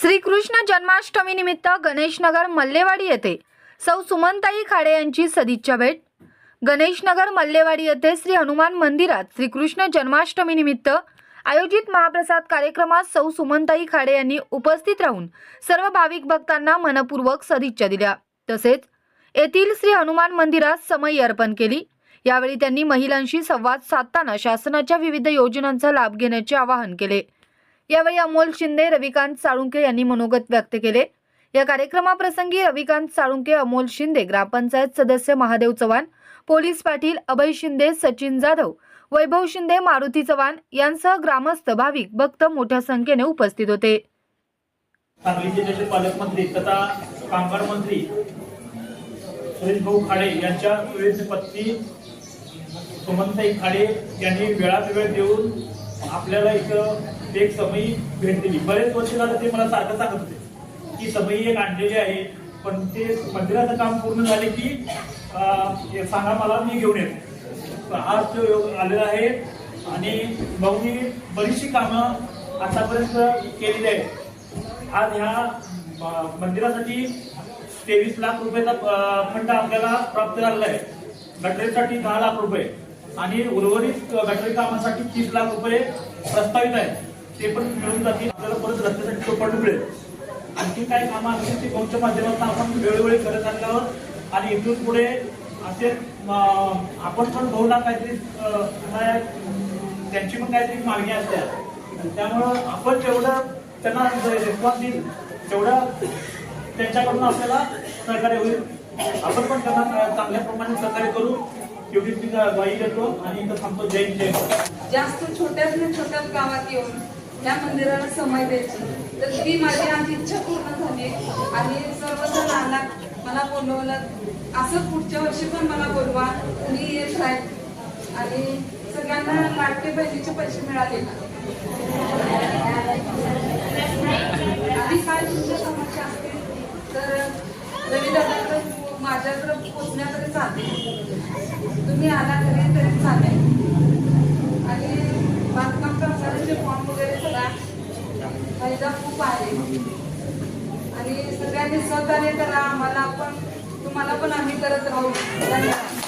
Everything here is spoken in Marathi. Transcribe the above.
श्रीकृष्ण जन्माष्टमी निमित्त गणेशनगर मल्लेवाडी येथे सौ सुमनताई खाडे यांची सदिच्छा भेट. गणेशनगर मल्लेवाडी येथे श्री हनुमान मंदिरात श्रीकृष्ण जन्माष्टमी निमित्त आयोजित महाप्रसाद कार्यक्रमात सौ सुमनताई खाडे यांनी उपस्थित राहून सर्व भाविक भक्तांना मनपूर्वक सदिच्छा दिल्या. तसेच येथील श्री हनुमान मंदिरात समयी अर्पण केली. यावेळी त्यांनी महिलांशी संवाद साधताना शासनाच्या विविध योजनांचा लाभ घेण्याचे आवाहन केले. यावेळी अमोल शिंदे रविकांत साळुंके यांनी मनोगत व्यक्त केले. या कार्यक्रमाप्रसंगी रविकांत साळुंके अमोल शिंदे ग्रामपंचायत सदस्य महादेव चव्हाण पोलीस पाटील अभय शिंदे सचिन जाधव वैभव शिंदे मारुती चव्हाण यांसह ग्रामस्थ भाविक भक्त मोठ्या संख्येने उपस्थित होते. सांगली जिल्ह्याचे पालकमंत्री तथा कामगार मंत्री सुरेश भाऊ खाडे यांच्या सुरेश पत्नी सुमनताई खाडे यांनी वेळात वेळ देऊन आपल्याला इथं ते एक समयी भेट दिली बरेच वर्ष झालं ते मला सारखं सांगत होते. की समयी एक आणलेली आहे पण ते मंदिराचं काम पूर्ण झाले की सांगा मला मी घेऊन येतो. आज तो योग आलेला आहे आणि भाऊनी बरीचशी कामं आतापर्यंत केलेली आहेत. आज ह्या मंदिरासाठी तेवीस लाख रुपयाचा फंड आपल्याला प्राप्त झालेला आहे. गटरेसाठी दहा लाख रुपये आणि उर्वरित गटरी कामासाठी तीस लाख रुपये प्रस्तावित आहेत. ते पण मिळून जातील. आपल्याला परत रस्त्यासाठी तो मिळेल. आणखी काही कामं असतील ती कोणत्या माध्यमातून आपण वेळोवेळी करत आणल्यावर आणि इथून पुढे असे आपण पण बहुधा काहीतरी त्यांची पण काहीतरी मागणी असते. त्यामुळं आपण जेवढं त्यांना रिस्पॉन्स देईल तेवढं त्यांच्याकडून आपल्याला सहकार्य होईल. आपण पण त्यांना चांगल्या प्रमाणे सहकार्य करू. एवढी ती ग्वाही देतो आणि इथं थांबतो. जय जय जास्त छोट्यातल्या छोट्याच गावात येऊन त्या मंदिराला समय द्यायची. तर ती माझी आज इच्छा पूर्ण झाली आणि सर्वजण आला मला बोलवलं. असं पुढच्या वर्षी पण मला बोलवा. मी येत आहे. आणि सगळ्यांना लाडके बहिणीचे पैसे मिळाले. आणि काय तुमच्या समस्या असतील? तर रविदादाकडे माझ्याकडे पोचण्याकडे चालते तुम्ही आला घरी तरी चालेल. फायदा खूप आहे. आणि सगळ्यांनी सहकार्य करा. आम्हाला पण तुम्हाला पण आम्ही करत राहू. धन्यवाद.